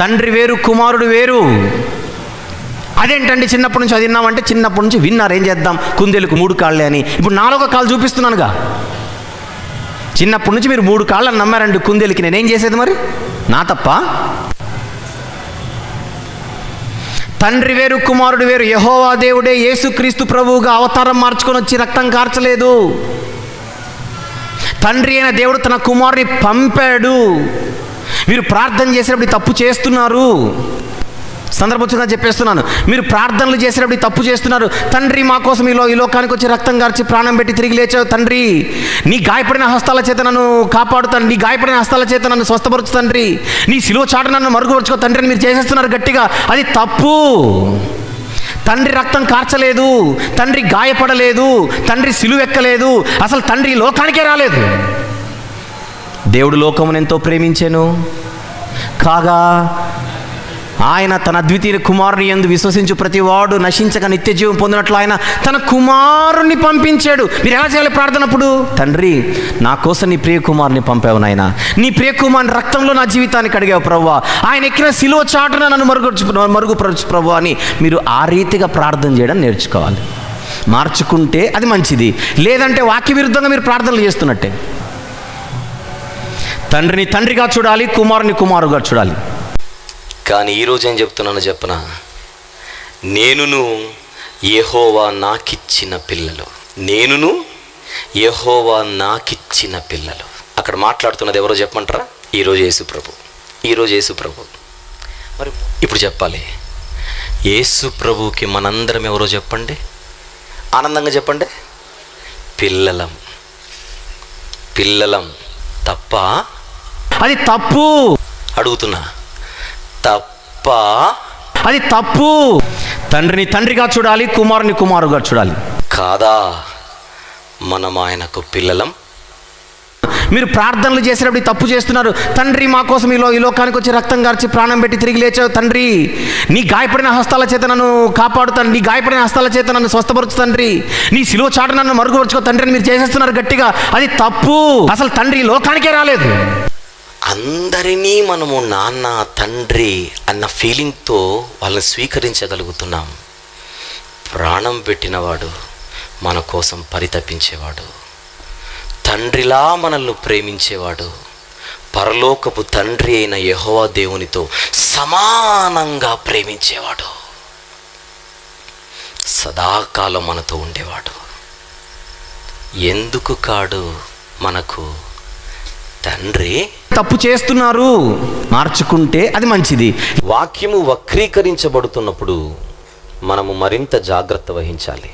తండ్రి వేరు కుమారుడు వేరు. అదేంటండి చిన్నప్పటి నుంచి అది విన్నామంటే చిన్నప్పటి నుంచి విన్నారు ఏం చేద్దాం? కుందేలకు మూడు కాళ్ళే అని. ఇప్పుడు నాలుగో కాళ్ళు చూపిస్తున్నానుగా. చిన్నప్పటి నుంచి మీరు మూడు కాళ్ళని నమ్మారండి కుందేలుకి. నేనేం చేసేది మరి? నా తప్ప? తండ్రి వేరు కుమారుడు వేరు యహోవా దేవుడే యేసుక్రీస్తు ప్రభువుగా అవతారం మార్చుకొని వచ్చి రక్తం కార్చలేదు. తండ్రి అయిన దేవుడు తన కుమారుని పంపాడు. మీరు ప్రార్థన చేసేటప్పుడు తప్పు చేస్తున్నారు. సందర్భంగా చెప్పేస్తున్నాను. మీరు ప్రార్థనలు చేసేటప్పుడు తప్పు చేస్తున్నారు. తండ్రి మా కోసం ఈ లో ఈ లోకానికి వచ్చి రక్తం గార్చి ప్రాణం పెట్టి తిరిగి లేచావు తండ్రి. నీ గాయపడిన హస్తాల చేత నన్ను కాపాడుతాను నీ గాయపడిన హస్తాల చేత నన్ను స్వస్థపరచు తండ్రి. నీ శిలువ చాటు నన్ను మరుగుపరుచుకో తండ్రి అని మీరు చేసేస్తున్నారు గట్టిగా. అది తప్పు. తండ్రి రక్తం కార్చలేదు. తండ్రి గాయపడలేదు. తండ్రి సిలువెక్కలేదు అసలు తండ్రి లోకానికే రాలేదు. దేవుడు లోకమును ఎంతో ప్రేమించాను. కాగా ఆయన తన అద్వితీయ కుమారుని ఎందు విశ్వసించు ప్రతివాడు నశించక నిత్య జీవం పొందినట్లు ఆయన తన కుమారుని పంపించాడు. మీరు ఎలా చేయాలి ప్రార్థనప్పుడు తండ్రి నా కోసం నీ ప్రియ కుమారుని పంపావు నాయన. నీ ప్రియ కుమారుని రక్తంలో నా జీవితానికి అడిగావు ప్రవ్వా. ఆయన ఎక్కిన సిలువ చాటున నన్ను మరుగు మరుగుపరచు ప్రభు అని మీరు ఆ రీతిగా ప్రార్థన చేయడం నేర్చుకోవాలి. మార్చుకుంటే అది మంచిది. లేదంటే వాక్య విరుద్ధంగా మీరు ప్రార్థనలు చేస్తున్నట్టే. తండ్రిని తండ్రిగా చూడాలి కుమారుని కుమారుగా చూడాలి. కానీ ఈరోజు ఏం చెప్తున్నాను చెప్పన? నేనును ఏహోవా నాకిచ్చిన పిల్లలు. నేనును ఏహోవా నాకిచ్చిన పిల్లలు. అక్కడ మాట్లాడుతున్నది ఎవరో చెప్పమంటారా? ఈరోజు యేసు ప్రభు. ఈరోజు యేసుప్రభు మరి ఇప్పుడు చెప్పాలి. యేసుప్రభుకి మనందరం ఎవరో చెప్పండి? ఆనందంగా చెప్పండి. పిల్లలం. పిల్లలం తప్ప అది తప్పు. అడుగుతున్నా. తప్ప? అది తప్పు. తండ్రిని తండ్రిగా చూడాలి కుమారుని కుమారుగా చూడాలి. కాదా? మనం ఆయనకు పిల్లలం? మీరు ప్రార్థనలు చేసేటప్పుడు తప్పు చేస్తున్నారు. తండ్రి మా కోసం ఈ ఈ లోకానికి వచ్చి రక్తం కార్చి ప్రాణం పెట్టి తిరిగి లేచావు తండ్రి. నీ గాయపడిన హస్తాల చేత నన్ను కాపాడుతాను నీ గాయపడిన హస్తాల చేత నన్ను స్వస్థపరచు తండ్రి. నీ సిలువ చాటు నన్ను మరుగుపరుచుకో తండ్రి అని మీరు చేసేస్తున్నారు గట్టిగా. అది తప్పు. అసలు తండ్రి లోకానికే రాలేదు. అందరినీ మనము నాన్న తండ్రి అన్న ఫీలింగ్తో వాళ్ళని స్వీకరించగలుగుతున్నాం. ప్రాణం పెట్టినవాడు మన కోసం పరితపించేవాడు. తండ్రిలా మనల్ని ప్రేమించేవాడు. పరలోకపు తండ్రి అయిన యహోవా దేవునితో సమానంగా ప్రేమించేవాడు. సదాకాలం మనతో ఉండేవాడు. ఎందుకు కాడు మనకు తండ్రి తప్పు చేస్తున్నారు మార్చుకుంటే అది మంచిది. వాక్యము వక్రీకరించబడుతున్నప్పుడు మనము మరింత జాగ్రత్త వహించాలి.